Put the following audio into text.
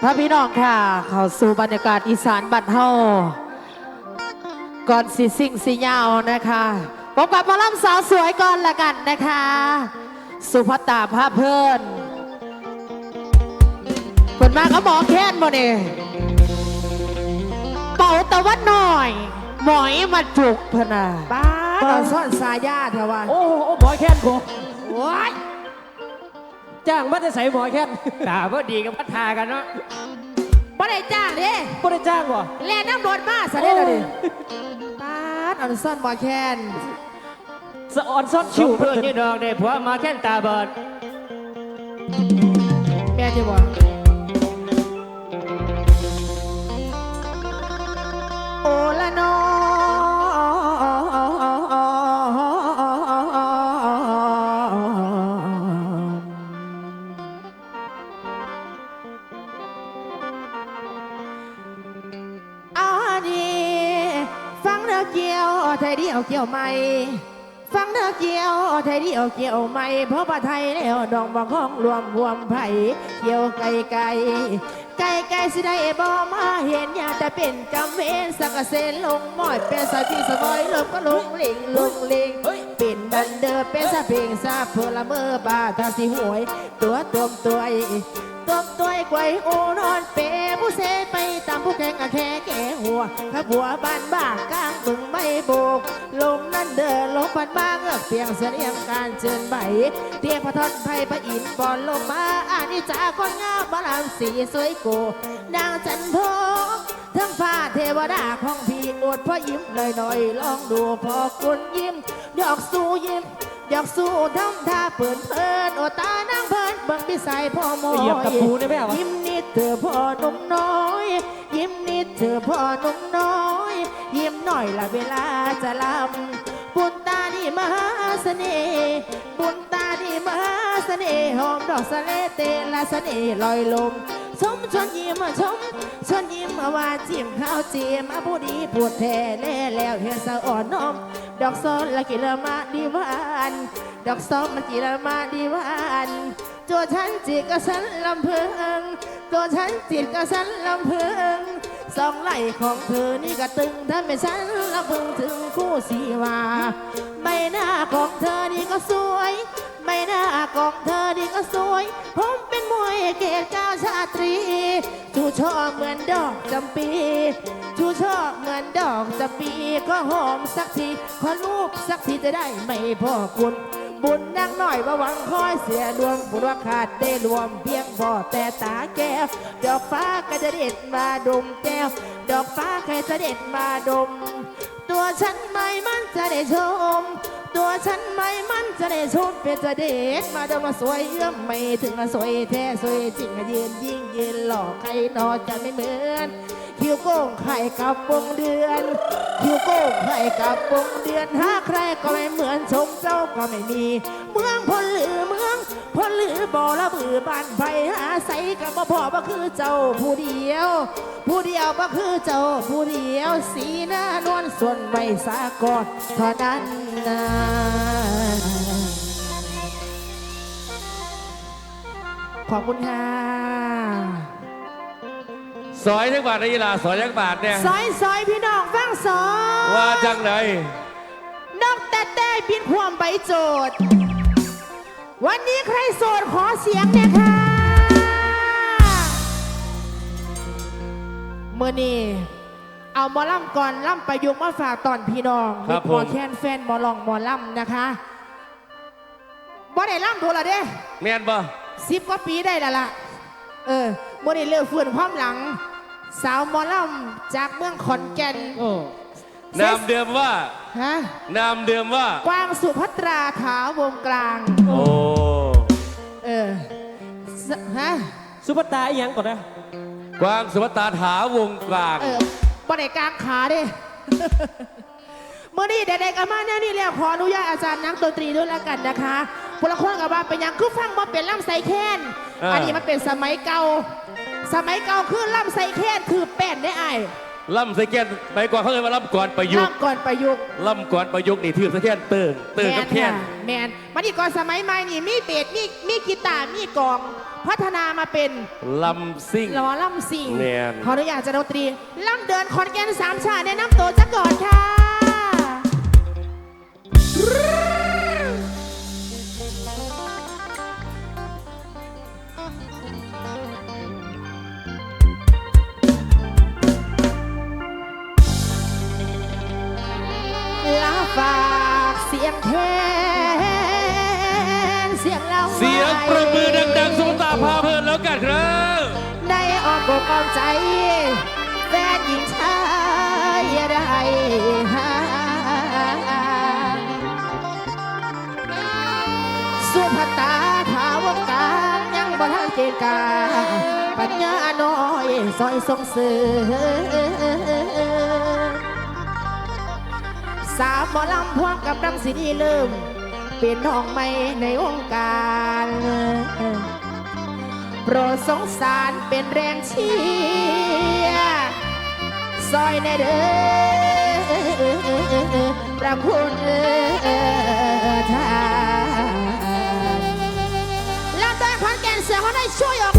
พระพี่น้องค่ะ เข้าสู่บรรยากาศอีสานบัดเฮาก่อนสิสิ่งสิยาวนะคะพบกับหมอลำสาวสวยก่อนละกันนะคะ สุภัตตาภาพเพิ่นเพิ่นมากับหมอแค้นบ่เนี่ยเป่าตะวันหน่อย หมอยมาจุกพะนาป้าตอนซ่อนสายาเถอะวะโอ้โหหมอแค้นกู โอ้ยจ้างมาได้ใส่หมอแค้นตาพอดีกับพัฒนากันเนาะบ่ได้จ้างเด้ไม่ได้จ้างวะแล่น้ำรถมาซะเด้อเดี๋ยวดิป้าดอันซ่อนบ่แคนสะออนซ่อนชิชิววเพื่อนที่ดอกได้ผัวมาแค่นตาบอดแม่จะบ่โอ ยเดียวเกี่ยวไม่ฟังเด้อเกี่ยวไทยเดียวเกี่ยวไม่เพราะว่าไทยแล้วดองบังห้องรวมรวมไผ่เกี่ยวไก่ไก่ไก่ไก่สิได้บ่มาเห็นอยากแต่เป็นกำเวนสักกะเซนลงหม้อยเป็นสายพี่สะบอยลมก็ลงลิงลงลิงเป็นดันเดอเป็นสะเพลงซาเพลเมอบาทาสิหวย ตัวตัวตัวไอ ตัวตัวไกวโอนอนเปผู้เซไปตามผู้แข่งอะแค่แก่หัวข้าผัวบ้านบ้ากลางบึงไม่โบกลงนั่นเดินลงพันบ้างเอือกเพียงเสียงการเชิญใบเตียพระทอนไผ่พระอินทร์บอลลงมาอานิจาคนงามบาลามสีสวยโกนางจันทร์ทั้งฟ้าเทวดาของพี่อดพ่อยิ้มเลยหน่อยลองดูพอคุณยิ้ม ดอกสู้ยิ้ม ดอกสู้ทำท่าเปิดเพลินโอตานางเพ บิ่งพิสัยพ่อหมอเหยียบกับปูได้ไหมวะยิ้มนิดเธอพ่อหนุ่มน้อย ยิ้มนิดเธอพ่อหนุ่มน้อย ยิ้มหน่อยละเวลาจะลำบุญตาดีมหาเสน่ห์บุญตาดีมหาเสน่ห์หอมดอกสะเลเตละเสน่ห์ลอยลมชมชนยิ้มชมชนยิ้มว่าจิ้มข้าวเจียมผู้ดีปวดแท้แล่แล้วเห็นสะอ่อนน้อมดอกซ้อนละกิเลมาดีหวาน ดอกซ้อมมันกิเลมาดีหวาน ตัวฉันจิตกับฉันลำเพิง ตัวฉันจิตกับฉันลำเพิง สองไหล่ของเธอนี่ก็ตึงถ้าไม่ฉันลำพึงถึงคู่สีวาใบหน้าของเธอนี่ก็สวยใบหน้าของเธอนี่ก็สวย ผมเป็นมวยเกศเก้าชาตรี ชูช่อเหมือนดอกจำปี ชูช่อเหมือนดอกจำปี ก็หอมสักที ขอรูปสักทีจะได้ไม่พอคุณ บุญนักหน่อยว่าหวังคอยเสียดวงบุญว่าขาดได้รวมเพียงพอแต่ตาแก้วดอกฟ้าก็จะเด็ดมาดมแก้ว ดอกฟ้าใครจะเด็ดมาดม ตัวฉันไม่มันจะได้ชม ตัวฉันไม่มันจะได้ชมเป็นจะเด็ดมาดมมาสวยเอื้อมไม่ถึงมาสวยแท้สวยจริงยืนยิ่งยืนหลอกใครนอนจะไม่เหมือน คิวโก้งไข่กับวงเดือน คิวโก้งไข่กับวงเดือนหาใครก็ไม่เหมือนชมเจ้าก็ไม่มี เมืองพลหรือเมือง พลหรือบ่อละบือบ้านไฟหาใสกับบ่พอบ่คือเจ้าผู้เดียว ผู้เดียวบ่คือเจ้าผู้เดียว สีหน้านวลส่วนไม่สากอดเท่านั้นนะขอบคุณค่ะสอยจักบาทในยีลาสอยจักบาทเนี่ยซอยซอยพี่น้องฟังซอยว่าจังไหน นกแต่แต่บินความใบโจทย์ วันนี้ใครโสดขอเสียงเนี่ยค่ะเมื่อนี้เอาหมอลำก่อนล่ำประยุกต์มาฝากตอนพี่น้องครับหมอผมแคนแฟนหมอลองหมอลำนะคะบ่ได้ล่ำโดนละเด้ แม่นบ่สิบกว่าปีได้และล่ะเออบ่ได้เลือกฟื้นความหลัง สาวหมอลำจากเมืองขอนแก่น โอ้ นามเดิมว่า ฮะนามเดิมว่า กวางสุภัตราถาวงกลาง โอ้เออสฮะ ซุปเปอร์ตาร์อีหยังก่อนนะกวางสุภตาถาวงกลาง เออบ่ได้กลางขาเด้เมื่อนี้เด็กๆกันมาแน่นี่แล้วขออนุญาตอาจารย์นักดนตรีด้วยแล้วกันนะคะพลคนกับว่าเป็นหยังคือฟังว่าเป็นล่ำไซแคนอ่า อันนี้มันเป็นสมัยเก่า สมัยเก่าคือล่ำไซแคนคือแป้นได้ไอ้าย ล่ำสแกนไปก่อนเขาเลยว่าล่ำก่อนประยุกต์ล่ำก่อนประยุกต์ล่ำก่อนประยุกต์นี่ถือสแกนเติงเติงกับแค่นแมนมันนี่ก่อนสมัยใหม่นี่มีเบสมีมีกีตาร์มีกอง พัฒนามาเป็นล่ำซิ่งหล่อลำซิ่งขออนุญาตจะดนตรีล่ำเดินคอนแกนสามชาแนะนำตัวจักก่อนค่ะ บ่เป้ใจ แฟนหญิงชายได้หาสุภตาขาวงการยังบ่ทันเกณฑ์กาปัญญาน้อยซอยสงเสือสามหมอลำพวงกับดำสีนีเริ่ม เป็นน้องใหม่ในวงการ โปรดสงสารเป็นแรงเชียร์ซอยในเด้อประคุณเท่านลำดวความแก่นเสียงเขาได้ช่วยออ